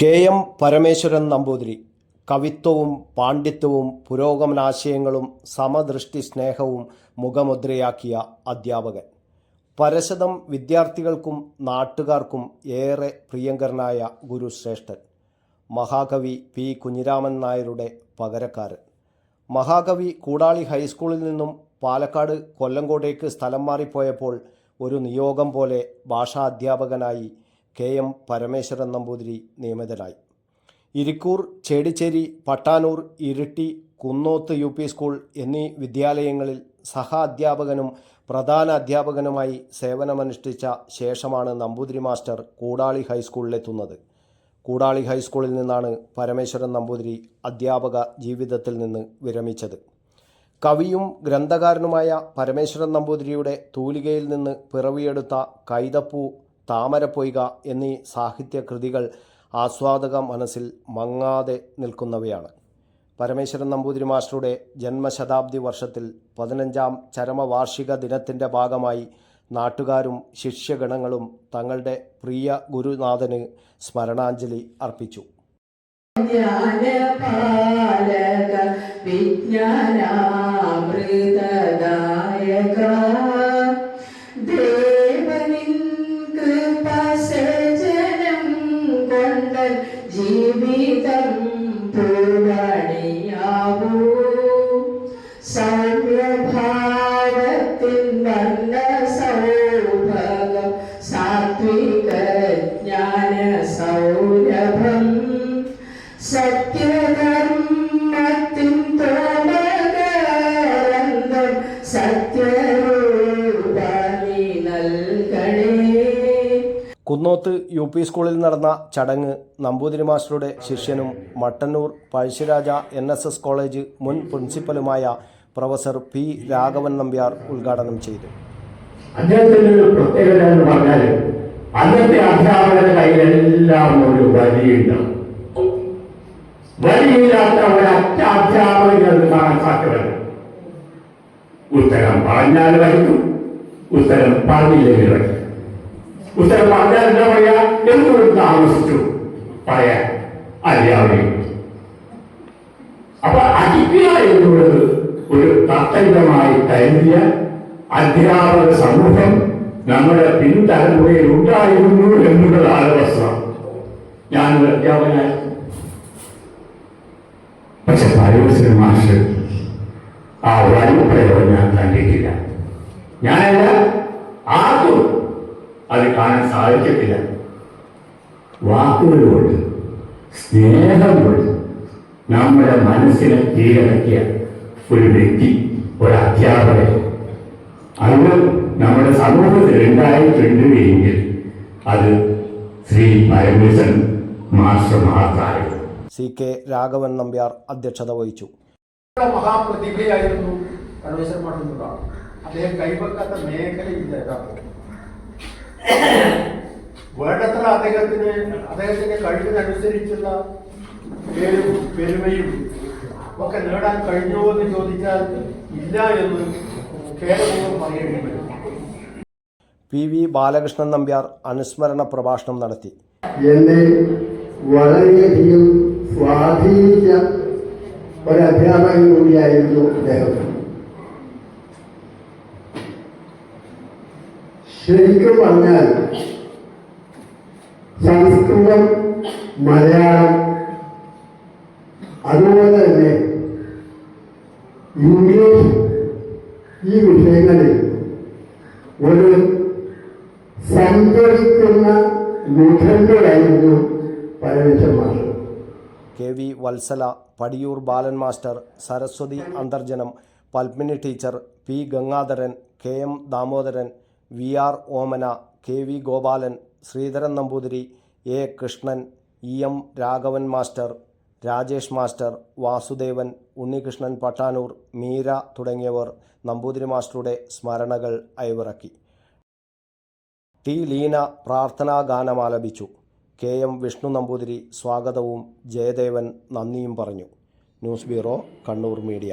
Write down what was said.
K M Parameswaran Namboothiri കവിത്വവും പാണ്ഡിത്യവും പുരോഗമനാശയങ്ങളും സമദൃഷ്ടി സ്നേഹവും മുഖമുദ്രയാക്കിയ അധ്യാപകൻ. പരശതം വിദ്യാർത്ഥികൾക്കും നാട്ടുകാർക്കും ഏറെ പ്രിയങ്കരനായ ഗുരുശ്രേഷ്ഠൻ മഹാകവി പി കുഞ്ഞിരാമൻ നായരുടെ പകരക്കാരൻ. മഹാകവി കൂടാളി ഹൈസ്കൂളിൽ നിന്നും പാലക്കാട് കൊല്ലങ്കോട്ടേക്ക് സ്ഥലം മാറിപ്പോയപ്പോൾ ഒരു നിയോഗം പോലെ ഭാഷാ അധ്യാപകനായി K M Parameswaran Namboothiri നിയമിതനായി Irikkur Chedicheri Pattanur Iritty Kunnoth U P school എന്നീ വിദ്യാലയങ്ങളിൽ സഹ അധ്യാപകനും പ്രധാന അധ്യാപകനുമായി സേവനമനുഷ്ഠിച്ച ശേഷമാണ് നമ്പൂതിരി മാസ്റ്റർ കൂടാളി ഹൈസ്കൂളിലെത്തുന്നത്. കൂടാളി ഹൈസ്കൂളിൽ നിന്നാണ് പരമേശ്വരൻ നമ്പൂതിരി അധ്യാപക ജീവിതത്തിൽ നിന്ന് വിരമിച്ചത്. കവിയും ഗ്രന്ഥകാരനുമായ പരമേശ്വരൻ നമ്പൂതിരിയുടെ തൂലികയിൽ നിന്ന് പിറവിയെടുത്ത കൈതപ്പൂ താമരപ്പൊയ്ക എന്നീ സാഹിത്യകൃതികൾ ആസ്വാദക മനസ്സിൽ മങ്ങാതെ നിൽക്കുന്നവയാണ്. പരമേശ്വരൻ നമ്പൂതിരി മാസ്റ്ററുടെ ജന്മശതാബ്ദി വർഷത്തിൽ പതിനഞ്ചാം ചരമവാർഷിക ദിനത്തിന്റെ ഭാഗമായി നാട്ടുകാരും ശിഷ്യഗണങ്ങളും തങ്ങളുടെ പ്രിയ ഗുരുനാഥന് സ്മരണാഞ്ജലി അർപ്പിച്ചു. ജ്ഞാനപാലക ജീവിതം പൂർവണിയാവൂ സൗമ്യഭാവത്തിൻ വർണ കുന്നോത്ത് യു പി സ്കൂളിൽ നടന്ന ചടങ്ങ് നമ്പൂതിരി മാസ്റ്ററുടെ ശിഷ്യനും Mattanur Pazhassiraja N S S college മുൻ പ്രിൻസിപ്പലുമായ പ്രൊഫസർ പി രാഘവൻ നമ്പ്യാർ ഉദ്ഘാടനം ചെയ്തു. അദ്ദേഹത്തിന്റെ ഒരു പ്രത്യേകത എന്ന് പറഞ്ഞാൽ അന്നത്തെ അധ്യാപകരുടെ കയ്യിലെല്ലാം ഒരു വരിയുണ്ട് വരിയില്ലാത്ത ഒരൊറ്റ അധ്യാപകർ സാധ്യമല്ല ഉത്തരം പറഞ്ഞാൽ വഹിക്കും ഉത്തരം പറഞ്ഞില്ലെങ്കിൽ വരും. ഉത്തരം പറഞ്ഞാൽ എന്താ പറയാ? എന്തുകൊണ്ട് താമസിച്ചു? പറയാൻ അറിയാവുകയും അപ്പൊ അടിക്കുക എന്നുള്ളത് ഒരു കർത്തവ്യമായി കരുതിയ അധ്യാപക സമൂഹം നമ്മുടെ പിൻതലമുറയിൽ ഉണ്ടായിരുന്നു എന്നുള്ളതാണ് ഞാൻ ഒരു അധ്യാപകനായി. പക്ഷെ പരമശ്വര മാഷ് ആ വരിപ്രയോഗം ഞാൻ കണ്ടിട്ടില്ല. ഞാനല്ല കാണാൻ സാധിക്കത്തില്ല. വാക്കുകളുകൊണ്ട് സ്നേഹം കൊണ്ട് നമ്മുടെ മനസ്സിനെ കീഴടക്കിയ ഒരു വ്യക്തി ഒരു അധ്യാപകൻ. അത് നമ്മുടെ സമൂഹത്തിൽ ഉണ്ടായിട്ടുണ്ട് എങ്കിൽ അത് ശ്രീ പരമേശ്വരൻ മാസ്റ്റർ മാത്രമായിരുന്നു സി കെ രാഘവൻ നമ്പ്യാർ അധ്യക്ഷത വഹിച്ചു. മഹാപ്രതിഭയായിരുന്നു പരമേശ്വരൻ അദ്ദേഹം കൈവക്കാത്ത മേഖലയില്ല. വേണ്ടത്ര അദ്ദേഹത്തിന് അദ്ദേഹത്തിന്റെ കഴിവിനനുസരിച്ചുള്ള പേരും പെരുമയും ഒക്കെ നേടാൻ കഴിഞ്ഞോ എന്ന് ചോദിച്ചാൽ ഇല്ല എന്ന് കേരളവും പറയേണ്ടി വരും. പി വി ബാലകൃഷ്ണൻ നമ്പ്യാർ അനുസ്മരണ പ്രഭാഷണം നടത്തി. എന്നെ വളരെയധികം സ്വാധീനിച്ച ഒരു അധ്യാപകൻ കൂടിയായിരുന്നു അദ്ദേഹം. ശരിക്കും പറഞ്ഞാൽ സംസ്കൃതം മലയാളം അതുപോലെ തന്നെ ഇംഗ്ലീഷ് ഈ വിഷയങ്ങളിൽ ഒരു സഞ്ചരിക്കുന്ന നിഘണ്ടായിരുന്നു പരമേശ്വരമാർ K V Vatsala Padiyur Balan master Saraswathi Antharjanam Padmini teacher P Gangadharan K M Damodaran V R Omana K V Gopalan Sreedharan Namboothiri A Krishnan E M Raghavan master Rajesh master Vasudevan Unnikrishnan Pattanur Meera തുടങ്ങിയവർ നമ്പൂതിരി മാസ്റ്ററുടെ സ്മരണകൾ അയവിറക്കി. T Leena പ്രാർത്ഥനാ ഗാനം ആലപിച്ചു K M Vishnu Namboothiri സ്വാഗതവും ജയദേവൻ നന്ദിയും പറഞ്ഞു. News bureau Kannur media.